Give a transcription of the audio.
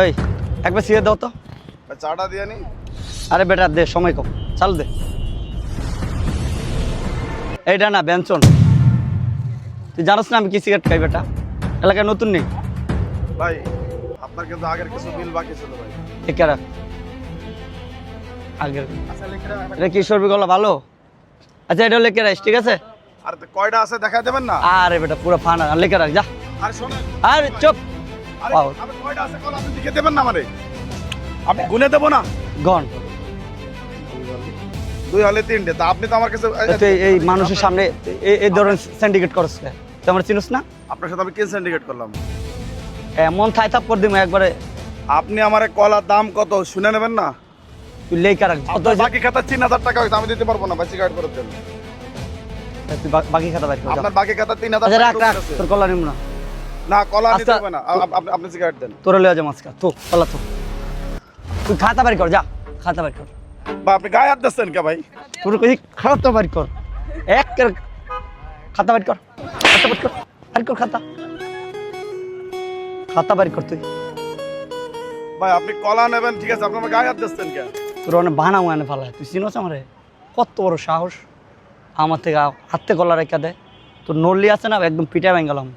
এই একবার সিয়ে দাও তো। চাটা দিয়ে নি। আরে বেটা দে সময় কম। চালু দে। এইটা না ব্যঞ্চন তুই জানোস না আমি কি সিগারেট খাই বেটা? এলাকায় নতুন নেই। ভাই আপনার কিন্তু আগের কিছু বিল বাকি ছিল ভাই। রাখ আগের। এটা কি সরবি গলা ভালো? আচ্ছা এটা লেখে রাখ ঠিক আছে? আর তো কয়টা আছে দেখা দেবেন না? আরে বেটা পুরো ফানা লেখে রাখ যা। আর শোনেন। আরে চুপ। লিখে দেবেন না আমারে। আপনি গুনে দেবো না? গন দুই হলে তিনটে। তা আপনি তো আমার কাছে এই মানুষের সামনে এই- ধরনের সিন্ডিকেট করছ? তুই আমার চিনিস না? আপনার সাথে আমি কি সিন্ডিকেট করলাম? এমন থাই থাপ করে দিম একবারে। আপনি আমার কলার দাম কত? শুনে নেবেন না? তুই লেখা রাখ বাকি খাতা তিন হাজার টাকা হয়েছে আমি দিতে পারব না ভাই সিগারেট করার জন্য বাকি খাতা বাইর আপনার বাকি খাতা তিন হাজার আচ্ছা রাখ রাখ তোর কলা নিম না। না কলা নিতে আচ্ছা, হবে না। আপ- আপ- আপনি- সিগারেট দেন। তোর লিয়া যা মাছকা তো কলা তো। তুই খাতা বাইর কর যা খাতা বাইর কর। বা আপনি গায়ে হাত দিচ্ছেন কে ভাই? তোর কই খাতা বাইর কর এক করে খাতা বাইর কর খাতা বাইর কর বাইর কর খাতা। খাতা বাইর কর তুই। ভাই আপনি কলা নেবেন ঠিক আছে আপনি আমার গায়ে হাত দিচ্ছেন কে? তোর অনেক বানা মানে ভালো তুই চিনোস আমারে? কত বড় সাহস। আমার থেকে হাতে কলা রেখা দেয় তোর নল্লি আছে না একদম পিঠা ভেঙে গেলাম।